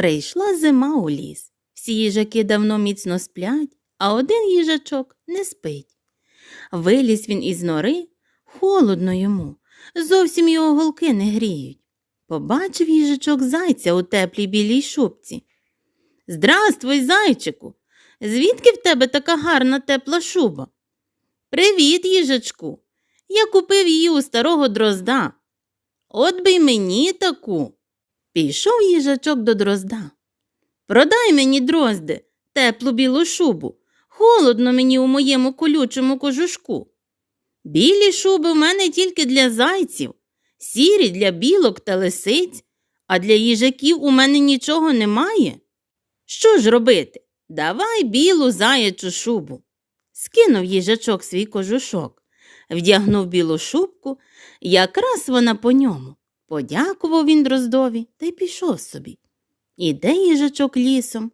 Прийшла зима у ліс. Всі їжаки давно міцно сплять, а один їжачок не спить. Виліз він із нори, холодно йому, зовсім його голки не гріють. Побачив їжачок зайця у теплій білій шубці. Здравствуй, зайчику! Звідки в тебе така гарна тепла шуба? Привіт, їжачку. Я купив її у старого дрозда. От би й мені таку. Пішов їжачок до дрозда. Продай мені, дрозде, теплу білу шубу. Холодно мені у моєму колючому кожушку. Білі шуби в мене тільки для зайців, сірі для білок та лисиць, а для їжаків у мене нічого немає. Що ж робити? Давай білу заячу шубу. Скинув їжачок свій кожушок, вдягнув білу шубку, якраз вона по ньому. Подякував він дроздові та й пішов собі. Іде їжачок лісом,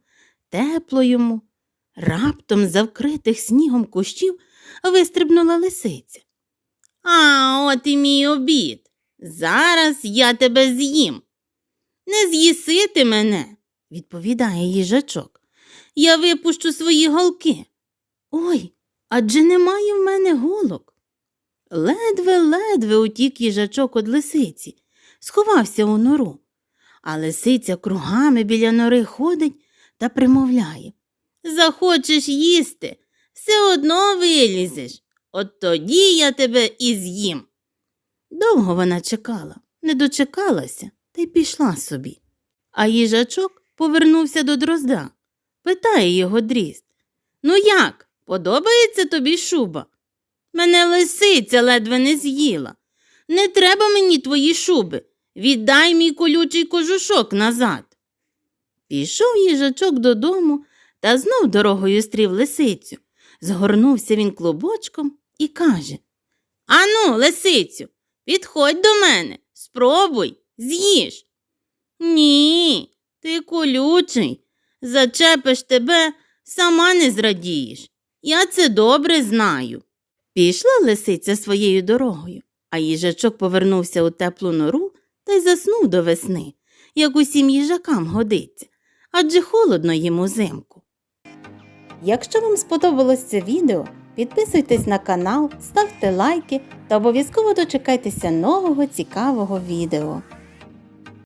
тепло йому. Раптом з вкритих снігом кущів вистрибнула лисиця. А от і мій обід. Зараз я тебе з'їм. Не з'їси ти мене, відповідає їжачок. Я випущу свої голки. Ой, адже немає в мене голок. Ледве-ледве утік їжачок од лисиці, сховався у нору. А лисиця кругами біля нори ходить та примовляє Захочеш їсти, все одно вилізеш. От тоді я тебе і з'їм. Довго вона чекала, не дочекалася та й пішла собі. А їжачок повернувся до дрозда. Питає його дрізд. Ну як, подобається тобі шуба? Мене лисиця ледве не з'їла. Не треба мені твої шуби. Віддай мій колючий кожушок назад. Пішов їжачок додому та знов дорогою стрів лисицю. Згорнувся він клубочком і каже Ану, лисицю, підходь до мене, спробуй, з'їж. Ні, ти колючий, зачепиш тебе, сама не зрадієш. Я це добре знаю. Пішла лисиця своєю дорогою, а їжачок повернувся у теплу нору та й заснув до весни, як усім їжакам годиться, адже холодно їм узимку. Якщо вам сподобалось це відео, підписуйтесь на канал, ставте лайки та обов'язково дочекайтеся нового цікавого відео.